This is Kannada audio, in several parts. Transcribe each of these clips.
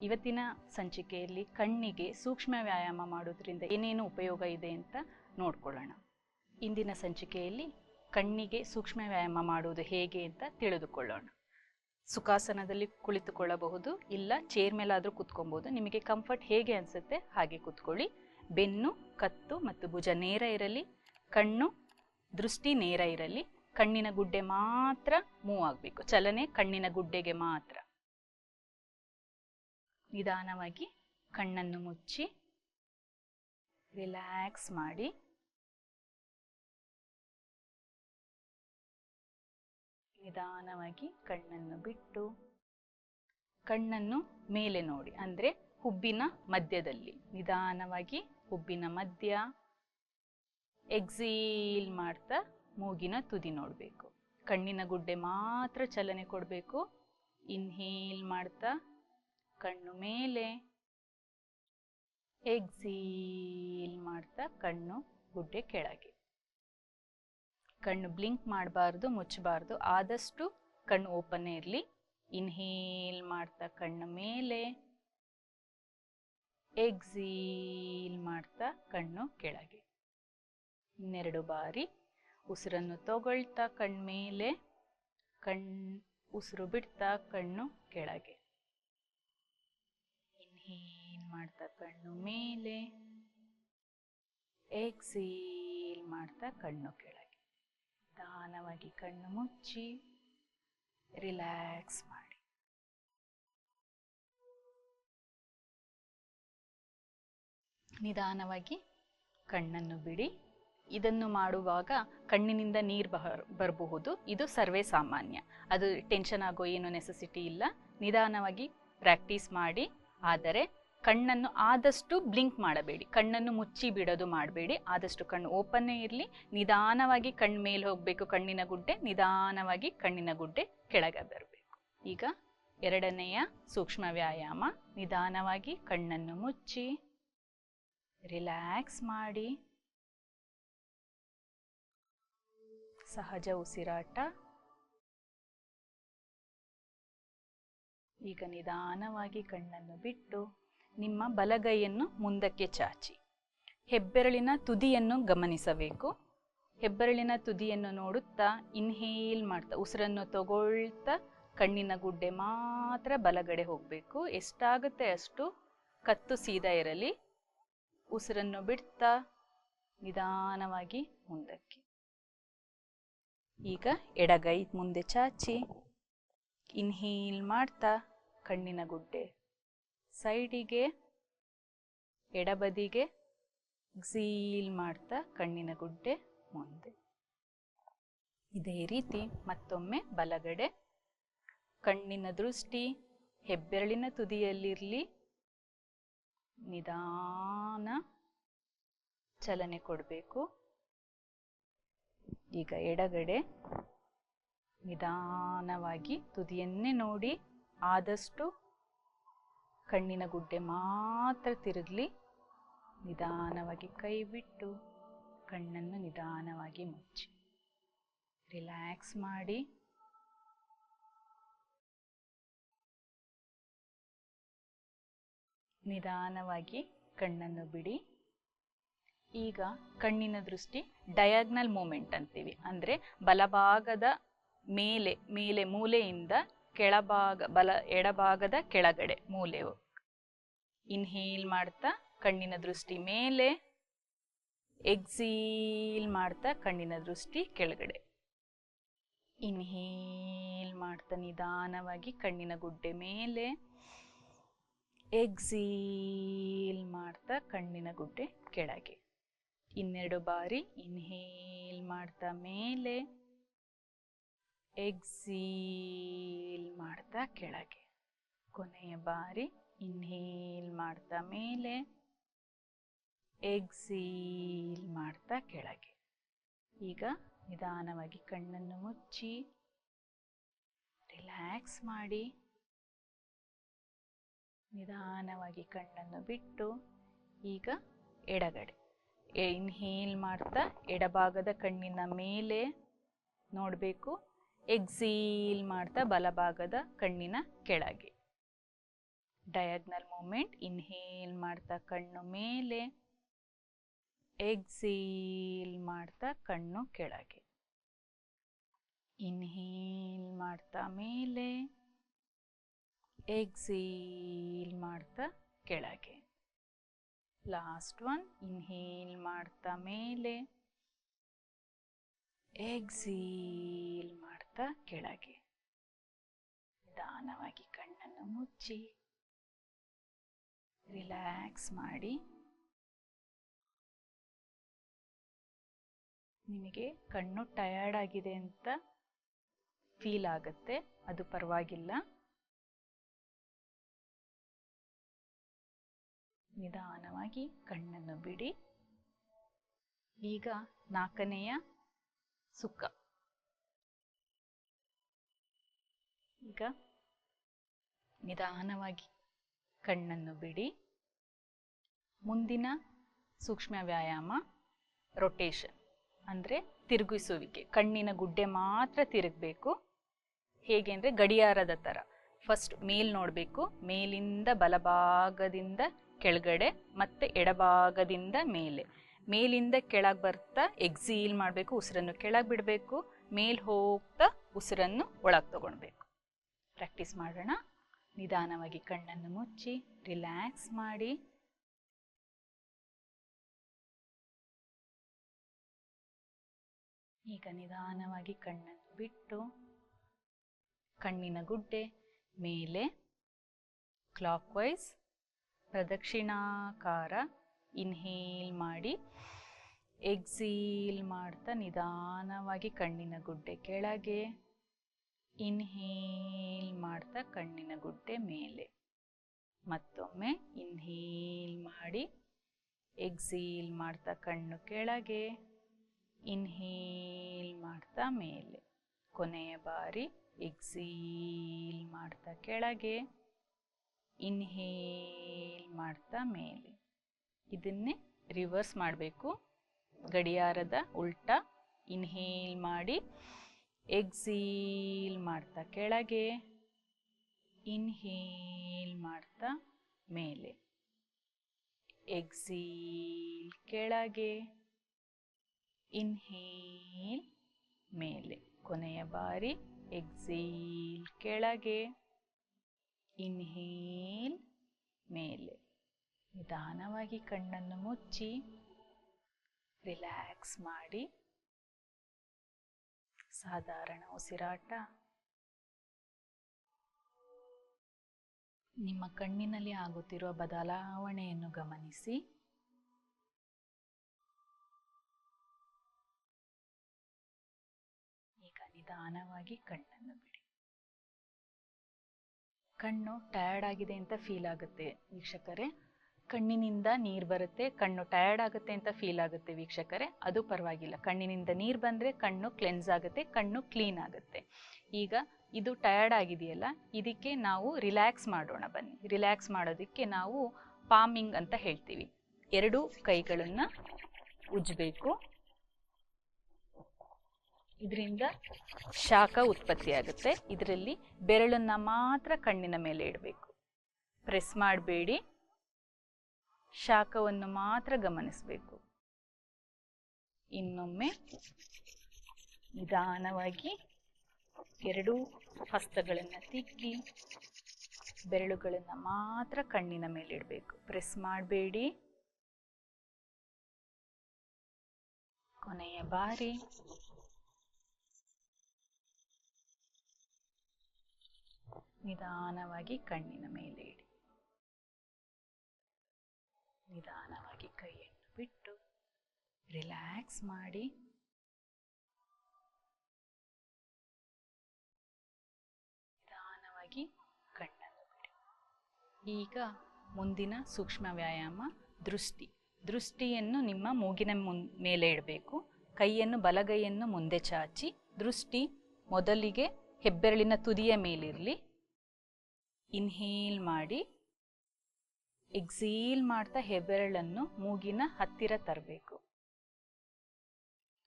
ಇವತ್ತಿನ ಸಂಚಿಕೆಯಲ್ಲಿ ಕಣ್ಣಿಗೆ ಸೂಕ್ಷ್ಮ ವ್ಯಾಯಾಮ ಮಾಡೋದ್ರಿಂದ ಏನೇನು ಉಪಯೋಗ ಇದೆ ಅಂತ ನೋಡ್ಕೊಳ್ಳೋಣ. ಇಂದಿನ ಸಂಚಿಕೆಯಲ್ಲಿ ಕಣ್ಣಿಗೆ ಸೂಕ್ಷ್ಮ ವ್ಯಾಯಾಮ ಮಾಡುವುದು ಹೇಗೆ ಅಂತ ತಿಳಿದುಕೊಳ್ಳೋಣ. ಸುಖಾಸನದಲ್ಲಿ ಕುಳಿತುಕೊಳ್ಳಬಹುದು, ಇಲ್ಲ ಚೇರ್ ಮೇಲಾದರೂ ಕುತ್ಕೊಬೋದು. ನಿಮಗೆ ಕಂಫರ್ಟ್ ಹೇಗೆ ಅನಿಸುತ್ತೆ ಹಾಗೆ ಕುತ್ಕೊಳ್ಳಿ. ಬೆನ್ನು, ಕತ್ತು ಮತ್ತು ಭುಜ ನೇರ ಇರಲಿ, ಕಣ್ಣು, ದೃಷ್ಟಿ ನೇರ ಇರಲಿ. ಕಣ್ಣಿನ ಗುಡ್ಡೆ ಮಾತ್ರ ಮೂವ್ ಆಗಬೇಕು. ಚಲನೆ ಕಣ್ಣಿನ ಗುಡ್ಡೆಗೆ ಮಾತ್ರ. ನಿಧಾನವಾಗಿ ಕಣ್ಣನ್ನು ಮುಚ್ಚಿ ರಿಲ್ಯಾಕ್ಸ್ ಮಾಡಿ. ನಿಧಾನವಾಗಿ ಕಣ್ಣನ್ನು ಬಿಟ್ಟು, ಕಣ್ಣನ್ನು ಮೇಲೆ ನೋಡಿ. ಅಂದರೆ ಹುಬ್ಬಿನ ಮಧ್ಯದಲ್ಲಿ. ನಿಧಾನವಾಗಿ ಹುಬ್ಬಿನ ಮಧ್ಯ ಎಕ್ಸೀಲ್ ಮಾಡ್ತಾ ಮೂಗಿನ ತುದಿ ನೋಡಬೇಕು. ಕಣ್ಣಿನ ಗುಡ್ಡೆ ಮಾತ್ರ ಚಲನೆ ಕೊಡಬೇಕು. ಇನ್ಹೇಲ್ ಮಾಡ್ತಾ ಕಣ್ಣು ಮೇಲೆ. ಎಕ್ಸೀಲ್ ಮಾಡ್ತಾ ಕಣ್ಣು ಗುಡ್ಡೆ ಕೆಳಗೆ. ಕಣ್ಣು ಬ್ಲಿಂಕ್ ಮಾಡಬಾರ್ದು, ಮುಚ್ಚಬಾರ್ದು. ಆದಷ್ಟು ಕಣ್ಣು ಓಪನ್ ಇರಲಿ. ಇನ್ಹೇಲ್ ಮಾಡ್ತಾ ಕಣ್ಣು ಮೇಲೆ. ಎಕ್ಸೀಲ್ ಮಾಡ್ತಾ ಕಣ್ಣು ಕೆಳಗೆ. ಇನ್ನೆರಡು ಬಾರಿ ಉಸಿರನ್ನು ತಗೊಳ್ತಾ ಕಣ್ಮೇಲೆ ಕಣ್ ಉಸಿರು ಬಿಡ್ತಾ ಕಣ್ಣು ಕೆಳಗೆ. ಇನ್ಹೇಲ್ ಮಾಡ್ತಾ ಕಣ್ಣು ಮೇಲೆ? ಎಕ್ಸೀಲ್ ಮಾಡ್ತಾ ಕಣ್ಣು ಕೆಳಗೆ. ನಿಧಾನವಾಗಿ ಕಣ್ಣು ಮುಚ್ಚಿ ರಿಲ್ಯಾಕ್ಸ್ ಮಾಡಿ. ನಿಧಾನವಾಗಿ ಕಣ್ಣನ್ನು ಬಿಡಿ. ಇದನ್ನು ಮಾಡುವಾಗ ಕಣ್ಣಿನಿಂದ ನೀರು ಬರ್ ಬರಬಹುದು. ಇದು ಸರ್ವೇ ಸಾಮಾನ್ಯ. ಅದು ಟೆನ್ಷನ್ ಆಗೋ ಏನು ನೆಸೆಸಿಟಿ ಇಲ್ಲ. ನಿಧಾನವಾಗಿ ಪ್ರಾಕ್ಟೀಸ್ ಮಾಡಿ. ಆದರೆ ಕಣ್ಣನ್ನು ಆದಷ್ಟು ಬ್ಲಿಂಕ್ ಮಾಡಬೇಡಿ. ಕಣ್ಣನ್ನು ಮುಚ್ಚಿ ಬಿಡೋದು ಮಾಡಬೇಡಿ. ಆದಷ್ಟು ಕಣ್ಣು ಓಪನ್ನೇ ಇರಲಿ. ನಿಧಾನವಾಗಿ ಕಣ್ಣು ಮೇಲೆ ಹೋಗಬೇಕು ಕಣ್ಣಿನ ಗುಡ್ಡೆ. ನಿಧಾನವಾಗಿ ಕಣ್ಣಿನ ಗುಡ್ಡೆ ಕೆಳಗೆ ಬರಬೇಕು. ಈಗ ಎರಡನೆಯ ಸೂಕ್ಷ್ಮ ವ್ಯಾಯಾಮ. ನಿಧಾನವಾಗಿ ಕಣ್ಣನ್ನು ಮುಚ್ಚಿ. ರಿಲ್ಯಾಕ್ಸ್ ಮಾಡಿ. ಸಹಜ ಉಸಿರಾಟ. ಈಗ ನಿಧಾನವಾಗಿ ಕಣ್ಣನ್ನು ಬಿಟ್ಟು ನಿಮ್ಮ ಬಲಗೈಯನ್ನು ಮುಂದಕ್ಕೆ ಚಾಚಿ. ಹೆಬ್ಬೆರಳಿನ ತುದಿಯನ್ನು ಗಮನಿಸಬೇಕು. ಹೆಬ್ಬೆರಳಿನ ತುದಿಯನ್ನು ನೋಡುತ್ತಾ ಇನ್ಹೇಲ್ ಮಾಡ್ತಾ, ಉಸಿರನ್ನು ತಗೊಳ್ತಾ ಕಣ್ಣಿನ ಗುಡ್ಡೆ ಮಾತ್ರ ಬಲಗಡೆ ಹೋಗಬೇಕು. ಎಷ್ಟಾಗುತ್ತೆ ಅಷ್ಟು ಕತ್ತು ಸೀದಾ ಇರಲಿ. ಉಸಿರನ್ನು ಬಿಡ್ತಾ ನಿಧಾನವಾಗಿ ಮುಂದಕ್ಕೆ. ಈಗ ಎಡಗೈ ಮುಂದೆ ಚಾಚಿ. ಇನ್ಹೇಲ್ ಮಾಡ್ತಾ ಕಣ್ಣಿನ ಗುಡ್ಡೆ. ಸೈಡಿಗೆ, ಎಡಬದಿಗೆ ಸೀಲ್ ಮಾಡ್ತಾ ಕಣ್ಣಿನ ಗುಡ್ಡೆ ಮುಂದೆ. ಇದೇ ರೀತಿ ಮತ್ತೊಮ್ಮೆ ಬಲಗಡೆ, ಕಣ್ಣಿನ ದೃಷ್ಟಿ, ಹೆಬ್ಬೆರಳಿನ ತುದಿಯಲ್ಲಿರಲಿ, ನಿಧಾನ ಚಲನೆ ಕೊಡಬೇಕು. ಈಗ ಎಡಗಡೆ ನಿಧಾನವಾಗಿ ತುದಿಯನ್ನೇ ನೋಡಿ ಆದಷ್ಟು ಕಣ್ಣಿನ ಗುಡ್ಡೆ ಮಾತ್ರ ತಿರುಗಲಿ, ನಿಧಾನವಾಗಿ ಕೈ ಬಿಟ್ಟು ಕಣ್ಣನ್ನು ನಿಧಾನವಾಗಿ ಮುಚ್ಚಿ. ರಿಲ್ಯಾಕ್ಸ್ ಮಾಡಿ. ನಿಧಾನವಾಗಿ ಕಣ್ಣನ್ನು ಬಿಡಿ. ಈಗ ಕಣ್ಣಿನ ದೃಷ್ಟಿ ಡಯಾಗ್ನಲ್ ಮೂಮೆಂಟ್ ಅಂತೀವಿ. ಅಂದರೆ ಬಲಭಾಗದ ಮೇಲೆ ಮೇಲೆ, ಮೂಲೆಯಿಂದ ಕೆಳಭಾಗ, ಬಲ, ಎಡಭಾಗದ ಕೆಳಗಡೆ ಮೂಲೆವು ಇನ್ಹೇಲ್ ಮಾಡ್ತಾ, ಕಣ್ಣಿನ ದೃಷ್ಟಿ ಮೇಲೆ. ಎಕ್ಸೀಲ್ ಮಾಡ್ತಾ, ಕಣ್ಣಿನ ದೃಷ್ಟಿ ಕೆಳಗಡೆ. ಇನ್ಹೇಲ್ ಮಾಡ್ತಾ, ನಿಧಾನವಾಗಿ ಕಣ್ಣಿನ ಗುಡ್ಡೆ ಮೇಲೆ. ಎಕ್ಸೀಲ್ ಮಾಡ್ತಾ, ಕಣ್ಣಿನ ಗುಡ್ಡೆ ಕೆಳಗೆ. ಇನ್ನೆರಡು ಬಾರಿ ಇನ್ಹೇಲ್ ಮಾಡ್ತಾ, ಮೇಲೆ. ಎಕ್ಸೀಲ್ ಮಾಡ್ತಾ ಕೆಳಗೆ. ಕೊನೆಯ ಬಾರಿ ಇನ್ಹೇಲ್ ಮಾಡ್ತಾ ಮೇಲೆ ಎಕ್ಸೀಲ್ ಮಾಡ್ತಾ ಕೆಳಗೆ. ಈಗ ನಿಧಾನವಾಗಿ ಕಣ್ಣನ್ನು ಮುಚ್ಚಿ ರಿಲ್ಯಾಕ್ಸ್ ಮಾಡಿ. ನಿಧಾನವಾಗಿ ಕಣ್ಣನ್ನು ಬಿಟ್ಟು ಈಗ ಎಡಗಡೆ. ಇನ್ಹೇಲ್ ಮಾಡ್ತಾ ಎಡಭಾಗದ ಕಣ್ಣಿನ ಮೇಲೆ ನೋಡಬೇಕು. ಎಕ್ಸೀಲ್ ಮಾಡ್ತಾ ಬಲಭಾಗದ ಕಣ್ಣಿನ ಕೆಳಗೆ. ಡಯಾಗ್ನಲ್ ಮೂಮೆಂಟ್, ಇನ್ಹೇಲ್ ಮಾಡ್ತಾ ಕಣ್ಣು ಮೇಲೆ. ಎಕ್ಸೀಲ್ ಮಾಡ್ತಾ ಕಣ್ಣು ಕೆಳಗೆ. ಇನ್ಹೇಲ್ ಮಾಡ್ತಾ ಮೇಲೆ. ಎಕ್ಸೀಲ್ ಮಾಡ್ತಾ ಕೆಳಗೆ. ಲಾಸ್ಟ್ ಒನ್, ಇನ್ಹೇಲ್ ಮಾಡ್ತಾ ಮೇಲೆ. ಎಕ್ಸೀಲ್ ಮಾಡ್ತಾ ಕೆಳಗೆ. ನಿಧಾನವಾಗಿ ಕಣ್ಣನ್ನು ಮುಚ್ಚಿ. ರಿಲ್ಯಾಕ್ಸ್ ಮಾಡಿ. ನಿಮಗೆ ಕಣ್ಣು ಟಯರ್ಡ್ ಆಗಿದೆ ಅಂತ ಫೀಲ್ ಆಗುತ್ತೆ, ಅದು ಪರವಾಗಿಲ್ಲ. ನಿಧಾನವಾಗಿ ಕಣ್ಣನ್ನು ಬಿಡಿ. ಈಗ ನಾಲ್ಕನೆಯ ಸುಖ. ಈಗ ನಿಧಾನವಾಗಿ ಕಣ್ಣನ್ನು ಬಿಡಿ. ಮುಂದಿನ ಸೂಕ್ಷ್ಮ ವ್ಯಾಯಾಮ ರೊಟೇಷನ್ ಅಂದರೆ ತಿರುಗಿಸುವಿಕೆ. ಕಣ್ಣಿನ ಗುಡ್ಡೆ ಮಾತ್ರ ತಿರುಗಬೇಕು. ಹೇಗೆ ಅಂದರೆ ಗಡಿಯಾರದ ಥರ ಫಸ್ಟ್ ಮೇಲ್ ನೋಡಬೇಕು, ಮೇಲಿಂದ ಬಲಭಾಗದಿಂದ ಕೆಳಗಡೆ ಮತ್ತೆ ಎಡಭಾಗದಿಂದ ಮೇಲೆ. ಮೇಲಿಂದ ಕೆಳಗೆ ಬರ್ತಾ ಎಕ್ಸೀಲ್ ಮಾಡಬೇಕು, ಉಸಿರನ್ನು ಕೆಳಗೆ ಬಿಡಬೇಕು. ಮೇಲ್ ಹೋಗ್ತಾ ಉಸಿರನ್ನು ಒಳಗೆ ತಗೊಳ್ಬೇಕು ಪ್ರಾಕ್ಟೀಸ್ ಮಾಡೋಣ. ನಿಧಾನವಾಗಿ ಕಣ್ಣನ್ನು ಮುಚ್ಚಿ, ರಿಲ್ಯಾಕ್ಸ್ ಮಾಡಿ. ಈಗ ನಿಧಾನವಾಗಿ ಕಣ್ಣನ್ನು ಬಿಟ್ಟು, ಕಣ್ಣಿನ ಗುಡ್ಡೆ ಮೇಲೆ ಕ್ಲಾಕ್ ವೈಸ್ ಪ್ರದಕ್ಷಿಣಾಕಾರ ಇನ್ಹೇಲ್ ಮಾಡಿ. ಎಕ್ಸೀಲ್ ಮಾಡ್ತಾ ನಿಧಾನವಾಗಿ ಕಣ್ಣಿನ ಗುಡ್ಡೆ ಕೆಳಗೆ. ಇನ್ಹೇಲ್ ಮಾಡ್ತಾ ಕಣ್ಣಿನ ಗುಡ್ಡೆ ಮೇಲೆ. ಮತ್ತೊಮ್ಮೆ ಇನ್ಹೇಲ್ ಮಾಡಿ ಎಕ್ಸೀಲ್ ಮಾಡ್ತಾ ಕಣ್ಣು ಕೆಳಗೆ. ಇನ್ಹೇಲ್ ಮಾಡ್ತಾ ಮೇಲೆ. ಕೊನೆಯ ಬಾರಿ ಎಕ್ಸೀಲ್ ಮಾಡ್ತಾ ಕೆಳಗೆ. ಇನ್ಹೇಲ್ ಮಾಡ್ತಾ ಮೇಲೆ. ಇದನ್ನೇ ರಿವರ್ಸ್ ಮಾಡಬೇಕು. ಗಡಿಯಾರದ ಉಲ್ಟಾ ಇನ್ಹೇಲ್ ಮಾಡಿ ಎಕ್ಸೀಲ್ ಮಾಡ್ತಾ ಕೆಳಗೆ. ಇನ್ಹೀಲ್ ಮಾಡ್ತಾ ಮೇಲೆ. ಎಕ್ಸೀಲ್ ಕೆಳಗೆ. ಇನ್ಹೀಲ್ ಮೇಲೆ. ಕೊನೆಯ ಬಾರಿ ಎಕ್ಸೀಲ್ ಕೆಳಗೆ. ಇನ್ಹೀಲ್ ಮೇಲೆ. ನಿಧಾನವಾಗಿ ಕಣ್ಣನ್ನು ಮುಚ್ಚಿ. ರಿಲ್ಯಾಕ್ಸ್ ಮಾಡಿ. ಸಾಧಾರಣ ಉಸಿರಾಟ. ನಿಮ್ಮ ಕಣ್ಣಿನಲ್ಲಿ ಆಗುತ್ತಿರುವ ಬದಲಾವಣೆಯನ್ನು ಗಮನಿಸಿ. ಈಗ ನಿಧಾನವಾಗಿ ಕಣ್ಣನ್ನು ಬಿಡಿ. ಕಣ್ಣು ಟಯರ್ಡ್ ಆಗಿದೆ ಅಂತ ಫೀಲ್ ಆಗುತ್ತೆ, ವೀಕ್ಷಕರೇ. ಕಣ್ಣಿನಿಂದ ನೀರು ಬರುತ್ತೆ, ಕಣ್ಣು ಟಯರ್ಡ್ ಆಗುತ್ತೆ ಅಂತ ಫೀಲ್ ಆಗುತ್ತೆ ವೀಕ್ಷಕರೇ. ಅದು ಪರವಾಗಿಲ್ಲ. ಕಣ್ಣಿನಿಂದ ನೀರು ಬಂದರೆ ಕಣ್ಣು ಕ್ಲೆನ್ಸ್ ಆಗುತ್ತೆ, ಕಣ್ಣು ಕ್ಲೀನ್ ಆಗುತ್ತೆ. ಈಗ ಇದು ಟಯರ್ಡ್ ಆಗಿದೆಯಲ್ಲ, ಇದಕ್ಕೆ ನಾವು ರಿಲ್ಯಾಕ್ಸ್ ಮಾಡೋಣ ಬನ್ನಿ. ರಿಲ್ಯಾಕ್ಸ್ ಮಾಡೋದಕ್ಕೆ ನಾವು ಪಾಮಿಂಗ್ ಅಂತ ಹೇಳ್ತೀವಿ. ಎರಡು ಕೈಗಳನ್ನು ಉಜ್ಜಬೇಕು. ಇದರಿಂದ ಶಾಖ ಉತ್ಪತ್ತಿಯಾಗುತ್ತೆ ಇದರಲ್ಲಿ ಬೆರಳನ್ನ ಮಾತ್ರ ಕಣ್ಣಿನ ಮೇಲೆ ಇಡಬೇಕು. ಪ್ರೆಸ್ ಮಾಡಬೇಡಿ. ಶಾಖವನ್ನು ಮಾತ್ರ ಗಮನಿಸಬೇಕು. ಇನ್ನೊಮ್ಮೆ ನಿಧಾನವಾಗಿ ಎರಡೂ ಹಸ್ತಗಳನ್ನು ತಿಕ್ಕಿ, ಬೆರಳುಗಳನ್ನು ಮಾತ್ರ ಕಣ್ಣಿನ ಮೇಲೆ ಇಡಬೇಕು. ಪ್ರೆಸ್ ಮಾಡಬೇಡಿ. ಕೊನೆಯ ಬಾರಿ. ನಿಧಾನವಾಗಿ ಕಣ್ಣಿನ ಮೇಲೆ ನಿಧಾನವಾಗಿ ಕೈಯನ್ನು ಬಿಟ್ಟು ರಿಲ್ಯಾಕ್ಸ್ ಮಾಡಿ. ನಿಧಾನವಾಗಿ ಕಣ್ಣನ್ನು ಬಿಡಿ. ಈಗ ಮುಂದಿನ ಸೂಕ್ಷ್ಮ ವ್ಯಾಯಾಮ ದೃಷ್ಟಿ. ದೃಷ್ಟಿಯನ್ನು ನಿಮ್ಮ ಮೂಗಿನ ಮುನ್, ಮೇಲೆ ಇಡಬೇಕು. ಕೈಯನ್ನು ಬಲಗೈಯನ್ನು ಮುಂದೆ ಚಾಚಿ. ದೃಷ್ಟಿ ಮೊದಲಿಗೆ ಹೆಬ್ಬೆರಳಿನ ತುದಿಯ ಮೇಲಿರಲಿ. ಇನ್ಹೇಲ್ ಮಾಡಿ. ಎಕ್ಸೀಲ್ ಮಾಡ್ತಾ ಹೆಬ್ಬೆರಳನ್ನು ಮೂಗಿನ ಹತ್ತಿರ ತರಬೇಕು.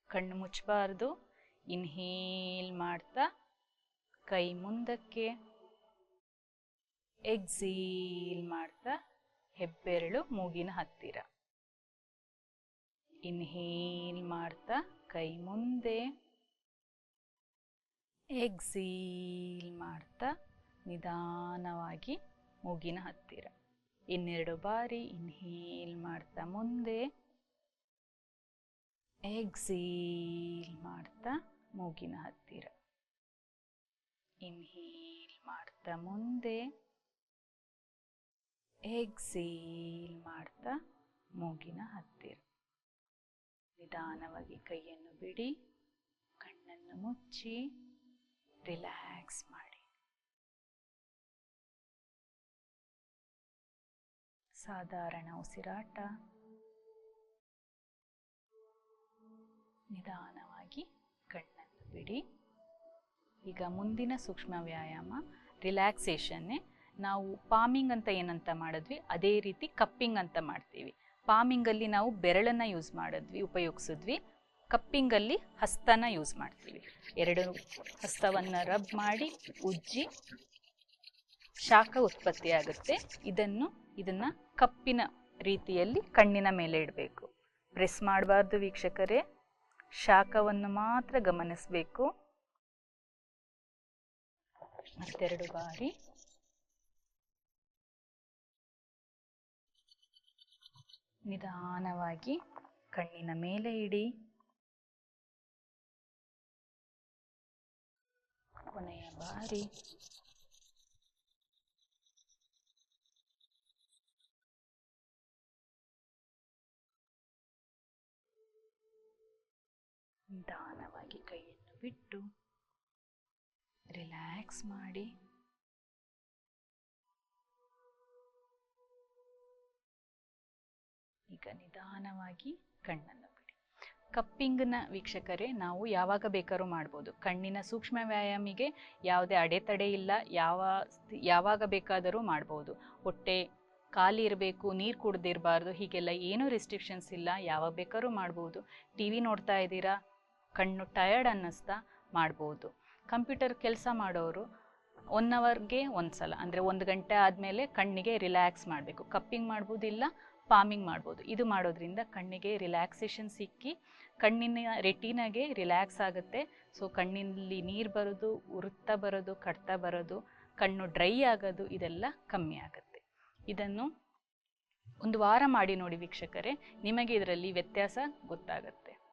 ಕಣ್ಣು ಮುಚ್ಚಬಾರ್ದು. ಇನ್ಹೇಲ್ ಮಾಡ್ತಾ ಕೈ ಮುಂದಕ್ಕೆ. ಎಕ್ಸೀಲ್ ಮಾಡ್ತಾ ಹೆಬ್ಬೆರಳು ಮೂಗಿನ ಹತ್ತಿರ. ಇನ್ಹೇಲ್ ಮಾಡ್ತಾ ಕೈ ಮುಂದೆ. ಎಕ್ಸೀಲ್ ಮಾಡ್ತಾ ನಿಧಾನವಾಗಿ ಮೂಗಿನ ಹತ್ತಿರ. ಇನ್ನೆರಡು ಬಾರಿ ಇನ್ಹೇಲ್ ಮಾಡ್ತಾ ಮುಂದೆ. ಎಕ್ಸೀಲ್ ಮಾಡ್ತಾ ಮೂಗಿನ ಹತ್ತಿರ. ಇನ್ಹೇಲ್ ಮಾಡ್ತಾ ಮುಂದೆ. ಎಕ್ಸೇಲ್ ಮಾಡ್ತಾ ಮೂಗಿನ ಹತ್ತಿರ. ನಿಧಾನವಾಗಿ ಕೈಯನ್ನು ಬಿಡಿ, ಕಣ್ಣನ್ನು ಮುಚ್ಚಿ ರಿಲ್ಯಾಕ್ಸ್ ಮಾಡಿ. ಸಾಧಾರಣ ಉಸಿರಾಟ. ನಿಧಾನವಾಗಿ ಕಣ್ಣನ್ನು ಬಿಡಿ. ಈಗ ಮುಂದಿನ ಸೂಕ್ಷ್ಮ ವ್ಯಾಯಾಮ, ರಿಲ್ಯಾಕ್ಸೇಷನ್ನೇ. ನಾವು ಪಾಮಿಂಗ್ ಅಂತ ಏನಂತ ಮಾಡಿದ್ವಿ, ಅದೇ ರೀತಿ ಕಪ್ಪಿಂಗ್ ಅಂತ ಮಾಡ್ತೀವಿ. ಪಾಮಿಂಗಲ್ಲಿ ನಾವು ಬೆರಳನ್ನು ಯೂಸ್ ಮಾಡಿದ್ವಿ, ಉಪಯೋಗಿಸಿದ್ವಿ. ಕಪ್ಪಿಂಗಲ್ಲಿ ಹಸ್ತನ ಯೂಸ್ ಮಾಡ್ತೀವಿ. ಎರಡು ಹಸ್ತವನ್ನು ರಬ್ ಮಾಡಿ, ಉಜ್ಜಿ ಶಾಖ ಉತ್ಪತ್ತಿಯಾಗುತ್ತೆ. ಇದನ್ನು ಇದನ್ನು ಕಪ್ಪಿನ ರೀತಿಯಲ್ಲಿ ಕಣ್ಣಿನ ಮೇಲೆ ಇಡಬೇಕು. ಪ್ರೆಸ್ ಮಾಡಬಾರ್ದು ವೀಕ್ಷಕರೇ. ಶಾಖವನ್ನು ಮಾತ್ರ ಗಮನಿಸಬೇಕು. ಮತ್ತೆರಡು ಬಾರಿ. ನಿಧಾನವಾಗಿ ಕಣ್ಣಿನ ಮೇಲೆ ಇಡಿ. ಕೊನೆಯ ಬಾರಿ. ನಿಧಾನವಾಗಿ ಕೈಯನ್ನು ಬಿಟ್ಟು ರಿಲ್ಯಾಕ್ಸ್ ಮಾಡಿ. ಈಗ ನಿಧಾನವಾಗಿ ಕಣ್ಣನ್ನು ಬಿಡಿ. ಕಪ್ಪಿಂಗ್ನ ವೀಕ್ಷಕರೇ, ನಾವು ಯಾವಾಗ ಬೇಕಾದ್ರೂ ಮಾಡ್ಬೋದು. ಕಣ್ಣಿನ ಸೂಕ್ಷ್ಮ ವ್ಯಾಯಾಮಿಗೆ ಯಾವುದೇ ಅಡೆತಡೆ ಇಲ್ಲ. ಯಾವ ಯಾವಾಗ ಬೇಕಾದರೂ ಮಾಡ್ಬೋದು. ಹೊಟ್ಟೆ ಖಾಲಿ ಇರಬೇಕು, ನೀರು ಕುಡ್ದಿರಬಾರ್ದು, ಹೀಗೆಲ್ಲ ಏನೂ ರೆಸ್ಟ್ರಿಕ್ಷನ್ಸ್ ಇಲ್ಲ. ಯಾವಾಗ ಬೇಕಾದ್ರೂ ಮಾಡ್ಬೋದು. ಟಿ ವಿ ನೋಡ್ತಾ ಇದ್ದೀರಾ? ಕಣ್ಣು ಟಯರ್ಡ್ ಅನ್ನಿಸ್ತಾ ಮಾಡ್ಬೋದು. ಕಂಪ್ಯೂಟರ್ ಕೆಲಸ ಮಾಡೋರು ಒನ್ ಅವರ್ಗೆ ಒಂದು ಸಲ ಅಂದರೆ ಒಂದು ಗಂಟೆ ಆದಮೇಲೆ ಕಣ್ಣಿಗೆ ರಿಲ್ಯಾಕ್ಸ್ ಮಾಡಬೇಕು. ಕಪ್ಪಿಂಗ್ ಮಾಡ್ಬೋದಿಲ್ಲ ಪಾಮಿಂಗ್ ಮಾಡ್ಬೋದು. ಇದು ಮಾಡೋದ್ರಿಂದ ಕಣ್ಣಿಗೆ ರಿಲ್ಯಾಕ್ಸೇಷನ್ ಸಿಕ್ಕಿ ಕಣ್ಣಿನ ರೆಟಿನಾಗೆ ರಿಲ್ಯಾಕ್ಸ್ ಆಗುತ್ತೆ. ಸೊ ಕಣ್ಣಿನಲ್ಲಿ ನೀರು ಬರೋದು, ಉರುತ್ತಾ ಬರೋದು, ಕಡ್ತ ಬರೋದು, ಕಣ್ಣು ಡ್ರೈ ಆಗೋದು, ಇದೆಲ್ಲ ಕಮ್ಮಿ ಆಗುತ್ತೆ. ಇದನ್ನು ಒಂದು ವಾರ ಮಾಡಿ ನೋಡಿ ವೀಕ್ಷಕರೇ, ನಿಮಗೆ ಇದರಲ್ಲಿ ವ್ಯತ್ಯಾಸ ಗೊತ್ತಾಗುತ್ತೆ.